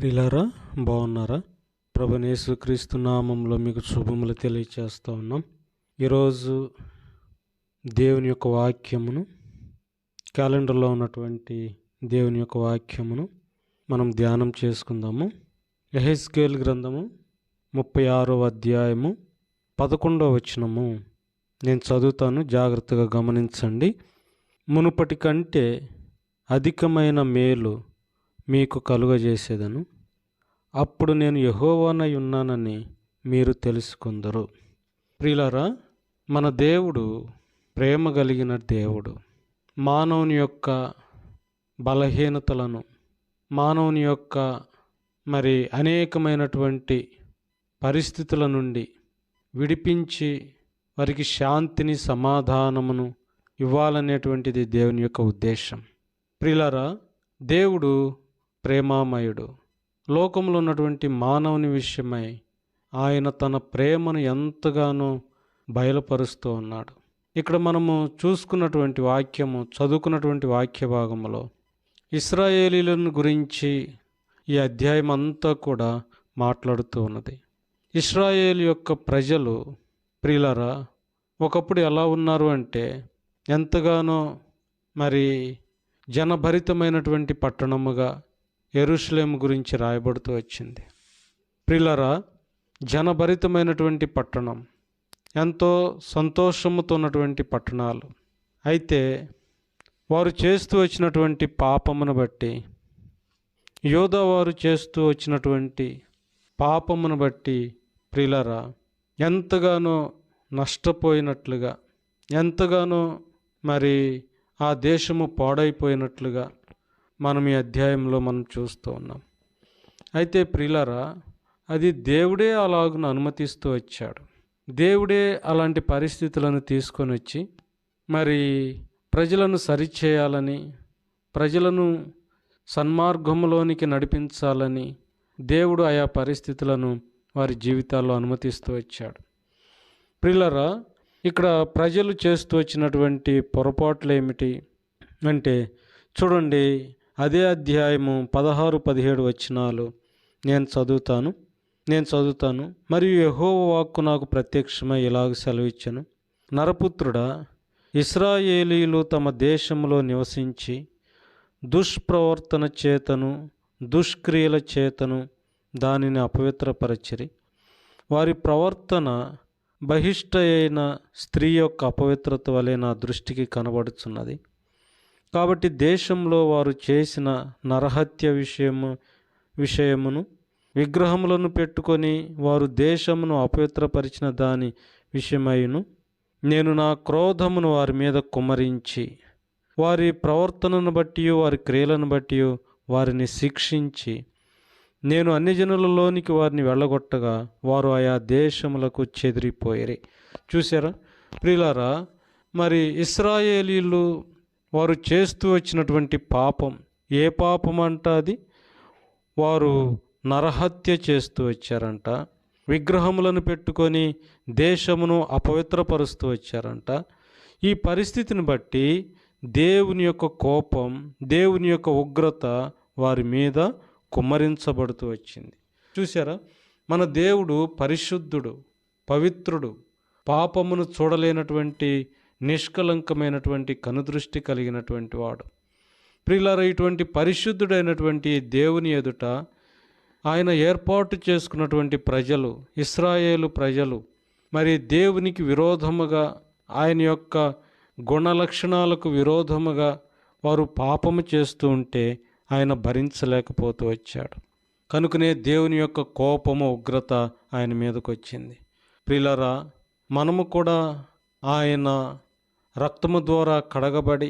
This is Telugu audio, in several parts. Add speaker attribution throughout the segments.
Speaker 1: ప్రిలారా బాగున్నారా? ప్రభనేసు క్రీస్తు నామంలో మీకు శుభములు తెలియచేస్తూ ఉన్నాం. ఈరోజు దేవుని యొక్క వాక్యమును క్యాలెండర్లో ఉన్నటువంటి దేవుని యొక్క వాక్యమును మనం ధ్యానం చేసుకుందాము. ఎహెస్కేల్ గ్రంథము ముప్పై ఆరో అధ్యాయము పదకొండవ వచనము. నేను చదువుతాను జాగ్రత్తగా గమనించండి. మునుపటి కంటే అధికమైన మేలు మీకు కలుగజేసేదను. అప్పుడు నేను యహోవానై ఉన్నానని మీరు తెలుసుకుందరు. ప్రియులారా మన దేవుడు ప్రేమ కలిగిన దేవుడు. మానవుని యొక్క బలహీనతలను మానవుని యొక్క మరి అనేకమైనటువంటి పరిస్థితుల నుండి విడిపించి వారికి శాంతిని సమాధానమును ఇవ్వాలనేటువంటిది దేవుని యొక్క ఉద్దేశం. ప్రిలరా దేవుడు ప్రేమామయుడు. లోకంలో ఉన్నటువంటి మానవుని విషయమై ఆయన తన ప్రేమను ఎంతగానో బయలుపరుస్తూ ఉన్నాడు. ఇక్కడ మనము చూసుకున్నటువంటి వాక్యము చదువుకున్నటువంటి వాక్య భాగంలో ఇస్రాయేలీలను గురించి ఈ అధ్యాయం అంతా కూడా మాట్లాడుతూ ఉన్నది. ఇస్రాయేల్ యొక్క ప్రజలు ప్రియులరా ఒకప్పుడు ఎలా ఉన్నారు అంటే ఎంతగానో మరి జనభరితమైనటువంటి పట్టణముగా ఎరుషలేం గురించి రాయబడుతూ వచ్చింది. ప్రిలరా జనభరితమైనటువంటి పట్టణం ఎంతో సంతోషముతో ఉన్నటువంటి పట్టణాలు. అయితే వారు చేస్తూ వచ్చినటువంటి పాపమును బట్టి యోధా వారు చేస్తూ వచ్చినటువంటి పాపమును బట్టి ప్రిలరా ఎంతగానో నష్టపోయినట్లుగా ఎంతగానో మరి ఆ దేశము పాడైపోయినట్లుగా మనం ఈ అధ్యాయంలో మనం చూస్తూ ఉన్నాం. అయితే ప్రిలరా అది దేవుడే అలాగును అనుమతిస్తూ వచ్చాడు. దేవుడే అలాంటి పరిస్థితులను తీసుకొని వచ్చి మరి ప్రజలను సరిచేయాలని ప్రజలను సన్మార్గంలోనికి నడిపించాలని దేవుడు ఆయా పరిస్థితులను వారి జీవితాల్లో అనుమతిస్తూ వచ్చాడు. ప్రిలరా ఇక్కడ ప్రజలు చేస్తూ వచ్చినటువంటి పొరపాట్లు ఏమిటి? అంటే చూడండి అదే అధ్యాయము పదహారు పదిహేడు వచనాలు నేను చదువుతాను నేను చదువుతాను. మరియు యహో వాక్కు నాకు ప్రత్యక్షమై ఇలాగ సెలవిచ్చాను. నరపుత్రుడా ఇస్రాయేలీలు తమ దేశంలో నివసించి దుష్ప్రవర్తన చేతను దుష్క్రియల చేతను దానిని అపవిత్రపరచిరి. వారి ప్రవర్తన బహిష్ట అయిన స్త్రీ యొక్క అపవిత్రత వలె నా దృష్టికి కనబడుచున్నది. కాబట్టి దేశంలో వారు చేసిన నరహత్య విషయము విషయమును విగ్రహములను పెట్టుకొని వారు దేశమును అపవిత్రపరిచిన దాని విషయమైను నేను నా క్రోధమును వారి మీద కుమరించి వారి ప్రవర్తనను బట్టి వారి క్రియలను బట్టి వారిని శిక్షించి నేను అన్ని జనులలోనికి వారిని వెళ్ళగొట్టగా వారు ఆయా దేశములకు చెదిరిపోయారు. చూసారా ప్రిలారా మరి ఇస్రాయేలీలు వారు చేస్తూ వచ్చినటువంటి పాపం. ఏ పాపం అంట అది? వారు నరహత్య చేస్తూ వచ్చారంట. విగ్రహములను పెట్టుకొని దేశమును అపవిత్రపరుస్తూ వచ్చారంట. ఈ పరిస్థితిని బట్టి దేవుని యొక్క కోపం దేవుని యొక్క ఉగ్రత వారి మీద కుమ్మరించబడుతూ వచ్చింది. చూసారా మన దేవుడు పరిశుద్ధుడు పవిత్రుడు. పాపమును చూడలేనటువంటి నిష్కలంకమైనటువంటి కనుదృష్టి కలిగినటువంటి వాడు. ప్రియులారా ఇటువంటి పరిశుద్ధుడైనటువంటి దేవుని ఎదుట ఆయన ఏర్పాటు చేసుకున్నటువంటి ప్రజలు ఇస్రాయేలు ప్రజలు మరి దేవునికి విరోధముగా ఆయన యొక్క గుణ లక్షణాలకు విరోధముగా వారు పాపము చేస్తూ ఉంటే ఆయన భరించలేకపోతూ వచ్చాడు. కనుకనే దేవుని యొక్క కోపము ఉగ్రత ఆయన మీదకు వచ్చింది ప్రిలరా మనము కూడా ఆయన రక్తము ద్వారా కడగబడి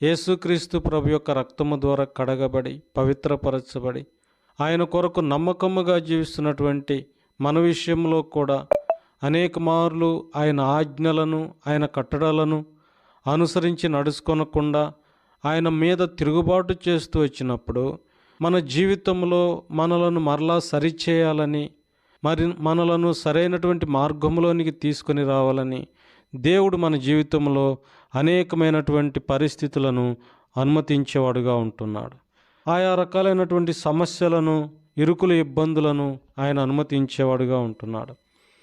Speaker 1: యేసుక్రీస్తు ప్రభు యొక్క రక్తము ద్వారా కడగబడి పవిత్రపరచబడి ఆయన కొరకు నమ్మకముగా జీవిస్తున్నటువంటి మన విషయంలో కూడా అనేక మార్లు ఆయన ఆజ్ఞలను ఆయన కట్టడాలను అనుసరించి నడుచుకొనకుండా ఆయన మీద తిరుగుబాటు చేస్తూ వచ్చినప్పుడు మన జీవితంలో మనలను మరలా సరిచేయాలని మరి మనలను సరైనటువంటి మార్గంలోనికి తీసుకొని రావాలని దేవుడు మన జీవితంలో అనేకమైనటువంటి పరిస్థితులను అనుమతించేవాడుగా ఉంటున్నాడు. ఆయా రకాలైనటువంటి సమస్యలను ఇరుకుల ఇబ్బందులను ఆయన అనుమతించేవాడుగా ఉంటున్నాడు.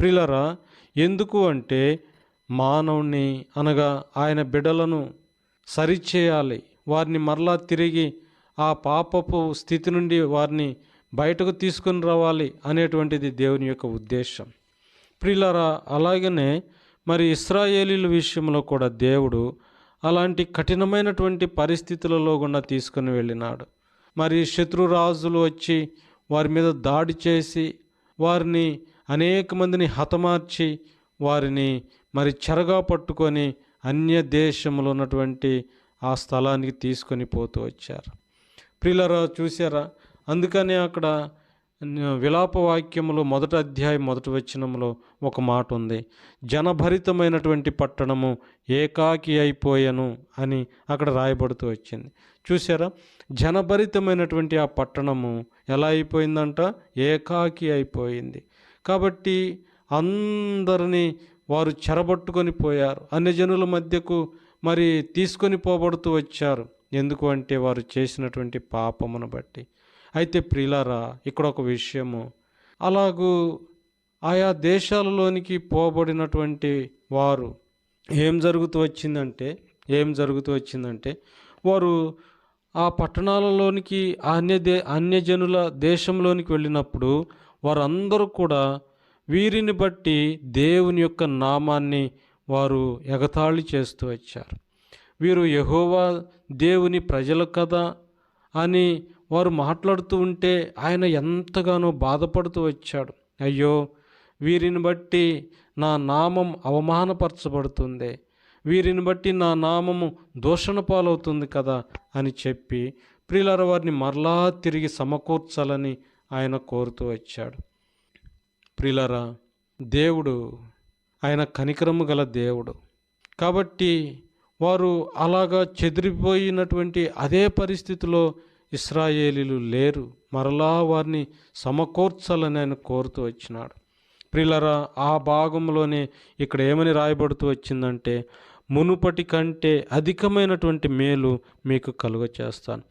Speaker 1: ప్రిలరా ఎందుకు అంటే మానవుని అనగా ఆయన బిడలను సరిచేయాలి. వారిని మరలా తిరిగి ఆ పాపపు స్థితి నుండి వారిని బయటకు తీసుకుని రావాలి అనేటువంటిది దేవుని యొక్క ఉద్దేశం. ప్రిలరా అలాగనే మరి ఇస్రాయేలీల విషయంలో కూడా దేవుడు అలాంటి కఠినమైనటువంటి పరిస్థితులలో గుండా తీసుకుని వెళ్ళినాడు. మరి శత్రురాజులు వచ్చి వారి మీద దాడి చేసి వారిని అనేక మందిని హతమార్చి వారిని మరి చెరగా పట్టుకొని అన్య దేశంలో ఉన్నటువంటి ఆ స్థలానికి తీసుకొని పోతూ వచ్చారు. ప్రియులరా చూసారా అందుకనే అక్కడ విలాప వాక్యములో మొదటి అధ్యాయం మొదటి వచనంలో ఒక మాట ఉంది. జనభరితమైనటువంటి పట్టణము ఏకాకి అయిపోయాను అని అక్కడ రాయబడుతూ వచ్చింది. చూసారా జనభరితమైనటువంటి ఆ పట్టణము ఎలా అయిపోయిందంట? ఏకాకి అయిపోయింది. కాబట్టి అందరినీ వారు చెరబట్టుకొని పోయారు. అన్ని జనుల మధ్యకు మరి తీసుకొని పోబడుతూ వచ్చారు. ఎందుకు అంటే వారు చేసినటువంటి పాపమును బట్టి. అయితే ప్రిలారా ఇక్కడ ఒక విషయము. అలాగూ ఆయా దేశాలలోనికి పోబడినటువంటి వారు ఏం జరుగుతూ వచ్చిందంటే ఏం జరుగుతూ వచ్చిందంటే వారు ఆ పట్టణాలలోనికి అన్య దే అన్యజనుల దేశంలోనికి వెళ్ళినప్పుడు వారందరూ కూడా వీరిని బట్టి దేవుని యొక్క నామాన్ని వారు ఎగతాళి చేస్తూ వచ్చారు. వీరు యహోవా దేవుని ప్రజలు కదా అని వారు మాట్లాడుతూ ఉంటే ఆయన ఎంతగానో బాధపడుతూ వచ్చాడు. అయ్యో వీరిని బట్టి నా నామం అవమానపరచబడుతుంది. వీరిని బట్టి నా నామము దూషణ పాలవుతుంది కదా అని చెప్పి ప్రియులర వారిని మరలా తిరిగి సమకూర్చాలని ఆయన కోరుతూ వచ్చాడు. ప్రియులరా దేవుడు ఆయన కనికరము గల దేవుడు. కాబట్టి వారు అలాగా చెదిరిపోయినటువంటి అదే పరిస్థితిలో ఇస్రాయేలీలు లేరు. మరలా వారిని సమకూర్చాలని ఆయన కోరుతూ వచ్చినాడు. ప్రిలరా ఆ భాగంలోనే ఇక్కడ ఏమని రాయబడుతూ వచ్చిందంటే మునుపటి కంటే అధికమైనటువంటి మేలు మీకు కలుగ చేస్తాను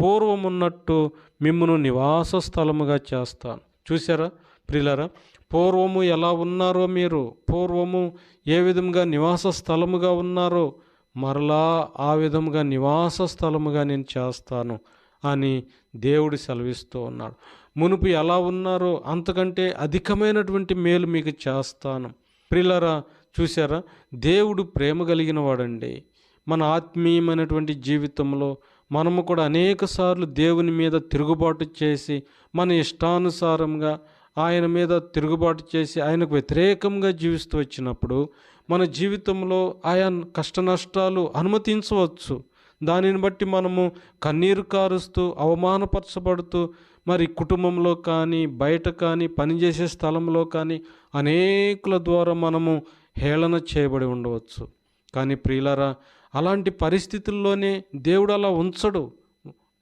Speaker 1: పూర్వమున్నట్టు మిమ్మను నివాస స్థలముగా చేస్తాను. చూసారా ప్రిలరా పూర్వము ఎలా ఉన్నారో మీరు? పూర్వము ఏ విధంగా నివాస స్థలముగా ఉన్నారో? మరలా ఆ విధముగా నివాస స్థలముగా నేను చేస్తాను అని దేవుడు సెలవిస్తూ ఉన్నాడు. మునుపు ఎలా ఉన్నారో అంతకంటే అధికమైనటువంటి మేలు మీకు చేస్తాను. ప్రిలరా చూసారా దేవుడు ప్రేమ కలిగిన వాడండి మన ఆత్మీయమైనటువంటి జీవితంలో మనము కూడా అనేక సార్లు దేవుని మీద తిరుగుబాటు చేసి మన ఇష్టానుసారంగా ఆయన మీద తిరుగుబాటు చేసి ఆయనకు వ్యతిరేకంగా జీవిస్తూ వచ్చినప్పుడు మన జీవితంలో ఆయా కష్ట నష్టాలు అనుమతించవచ్చు. దానిని బట్టి మనము కన్నీరు కారుస్తూ అవమానపరచబడుతూ మరి కుటుంబంలో కానీ బయట కానీ పనిచేసే స్థలంలో కానీ అనేకుల ద్వారా మనము హేళన చేయబడి ఉండవచ్చు. కానీ ప్రియులరా అలాంటి పరిస్థితుల్లోనే దేవుడు అలా ఉంచడు.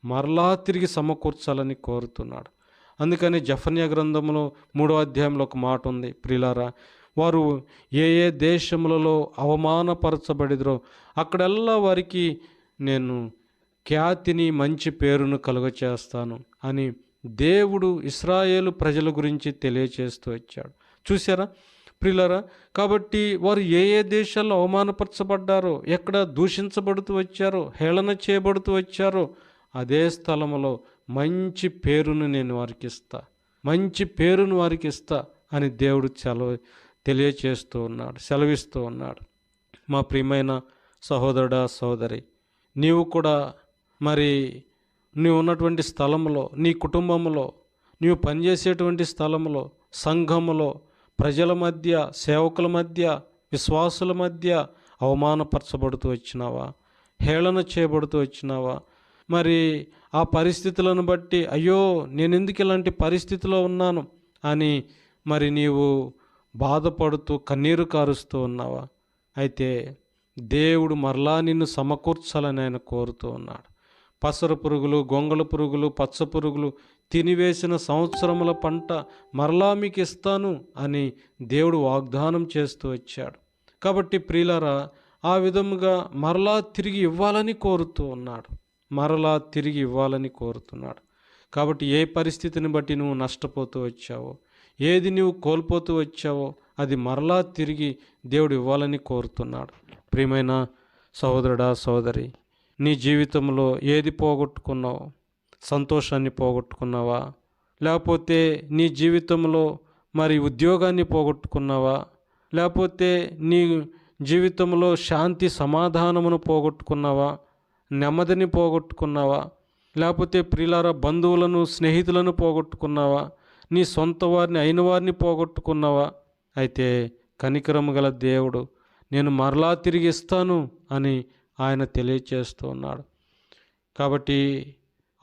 Speaker 1: మరలా తిరిగి సమకూర్చాలని కోరుతున్నాడు. అందుకని జఫన్య గ్రంథంలో మూడో అధ్యాయంలో ఒక మాట ఉంది. ప్రిలారా వారు ఏ ఏ దేశములలో అవమానపరచబడిదరో అక్కడెల్లా వారికి నేను ఖ్యాతిని మంచి పేరును కలుగచేస్తాను అని దేవుడు ఇస్రాయేలు ప్రజల గురించి తెలియచేస్తూ వచ్చాడు. చూసారా ప్రిలరా కాబట్టి వారు ఏ ఏ దేశాల్లో అవమానపరచబడ్డారో ఎక్కడ దూషించబడుతూ వచ్చారో హేళన చేయబడుతూ వచ్చారో అదే స్థలంలో మంచి పేరును నేను వారికి ఇస్తా మంచి పేరును వారికి ఇస్తా అని దేవుడు చలవ తెలియచేస్తూ ఉన్నాడు సెలవిస్తూ ఉన్నాడు. మా ప్రియమైన సహోదరుడా సహోదరి నీవు కూడా మరి నీవు ఉన్నటువంటి స్థలంలో నీ కుటుంబంలో నీవు పనిచేసేటువంటి స్థలంలో సంఘములో ప్రజల మధ్య సేవకుల మధ్య విశ్వాసుల మధ్య అవమానపరచబడుతూ వచ్చినావా? హేళన చేయబడుతూ వచ్చినావా? మరి ఆ పరిస్థితులను బట్టి అయ్యో నేను ఎందుకు ఇలాంటి పరిస్థితిలో ఉన్నాను? అని మరి నీవు బాధపడుతూ కన్నీరు కారుస్తూ ఉన్నావా? అయితే దేవుడు మరలా నిన్ను సమకూర్చాలని ఆయన కోరుతూ ఉన్నాడు. పసర పురుగులు గొంగళ పురుగులు పచ్చ పురుగులు తినివేసిన సంవత్సరముల పంట మరలా మీకు ఇస్తాను అని దేవుడు వాగ్దానం చేస్తూ వచ్చాడు. కాబట్టి ప్రియులరా ఆ విధముగా మరలా తిరిగి ఇవ్వాలని కోరుతూ ఉన్నాడు. మరలా తిరిగి ఇవ్వాలని కోరుతున్నాడు. కాబట్టి ఏ పరిస్థితిని బట్టి నువ్వు నష్టపోతూ వచ్చావో ఏది నువ్వు కోల్పోతూ వచ్చావో అది మరలా తిరిగి దేవుడు ఇవ్వాలని కోరుతున్నాడు. ప్రియమైన సహోదరుడా సోదరి నీ జీవితంలో ఏది పోగొట్టుకున్నావు? సంతోషాన్ని పోగొట్టుకున్నావా? లేకపోతే నీ జీవితంలో మరి ఉద్యోగాన్ని పోగొట్టుకున్నావా? లేకపోతే నీ జీవితంలో శాంతి సమాధానమును పోగొట్టుకున్నావా? నెమ్మదిని పోగొట్టుకున్నావా? లేకపోతే ప్రిలార బంధువులను స్నేహితులను పోగొట్టుకున్నావా? నీ సొంత వారిని అయిన వారిని పోగొట్టుకున్నావా? అయితే కనికరము గల దేవుడు నేను మరలా తిరిగి ఇస్తాను అని ఆయన తెలియచేస్తూ ఉన్నాడు. కాబట్టి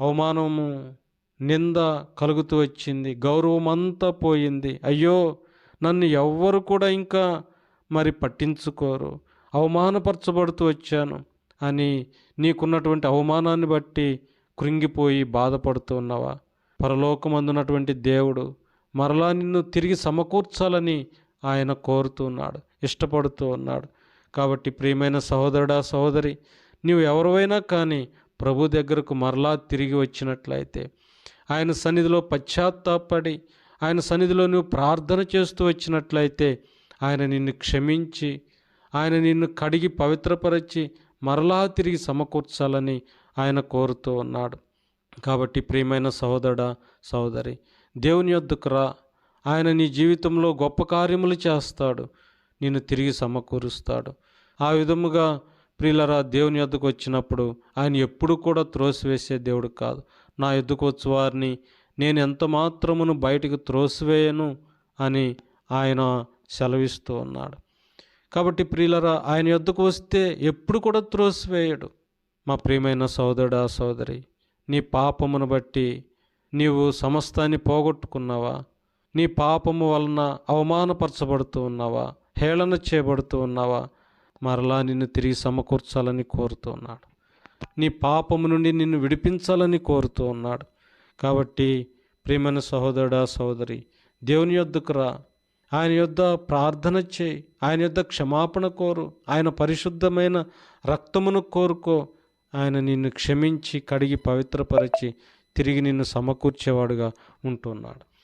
Speaker 1: అవమానము నింద కలుగుతూ వచ్చింది. గౌరవం అంతా పోయింది. అయ్యో నన్ను ఎవ్వరు కూడా ఇంకా మరి పట్టించుకోరు. అవమానపరచబడుతూ వచ్చాను అని నీకున్నటువంటి అవమానాన్ని బట్టి కృంగిపోయి బాధపడుతూ ఉన్నావా? పరలోకమందున్నటువంటి దేవుడు మరలా నిన్ను తిరిగి సమకూర్చాలని ఆయన కోరుతున్నాడు ఇష్టపడుతూ ఉన్నాడు. కాబట్టి ప్రియమైన సహోదరుడా సహోదరి నీవు ఎవరివైనా కానీ ప్రభు దగ్గరకు మరలా తిరిగి వచ్చినట్లయితే ఆయన సన్నిధిలో పశ్చాత్తాపడి ఆయన సన్నిధిలో నువ్వు ప్రార్థన చేస్తూ వచ్చినట్లయితే ఆయన నిన్ను క్షమించి ఆయన నిన్ను కడిగి పవిత్రపరచి మరలా తిరిగి సమకూర్చాలని ఆయన కోరుతూ ఉన్నాడు. కాబట్టి ప్రియమైన సహోదరుడా సహోదరి దేవుని యొద్దకు రా. ఆయన నీ జీవితంలో గొప్ప కార్యములు చేస్తాడు. నిన్ను తిరిగి సమకూరుస్తాడు. ఆ విధముగా ప్రియులరా దేవుని యొద్దకు వచ్చినప్పుడు ఆయన ఎప్పుడు కూడా త్రోసివేసే దేవుడు కాదు. నా ఎద్దుకు వచ్చి వారిని నేను ఎంత మాత్రమును బయటకు త్రోసివేయను అని ఆయన సెలవిస్తూ ఉన్నాడు. కాబట్టి ప్రియులరా ఆయన యొద్దకు వస్తే ఎప్పుడు కూడా త్రోసివేయడు. మా ప్రియమైన సోదరుడా సోదరి నీ పాపమును బట్టి నీవు సమస్తాన్ని పోగొట్టుకున్నావా? నీ పాపము వలన అవమానపరచబడుతూ ఉన్నావా? హేళన చేయబడుతూ ఉన్నావా? మరలా నిన్ను తిరిగి సమకూర్చాలని కోరుతూ ఉన్నాడు. నీ పాపము నుండి నిన్ను విడిపించాలని కోరుతూ ఉన్నాడు. కాబట్టి ప్రియమైన సహోదరుడా సహోదరి దేవుని యొద్దకు రా. ఆయన యొద్ద ప్రార్థన చేయి. ఆయన యొద్ద క్షమాపణ కోరు. ఆయన పరిశుద్ధమైన రక్తమును కోరుకో. ఆయన నిన్ను క్షమించి కడిగి పవిత్రపరిచి తిరిగి నిన్ను సమకూర్చేవాడుగా ఉంటున్నాడు.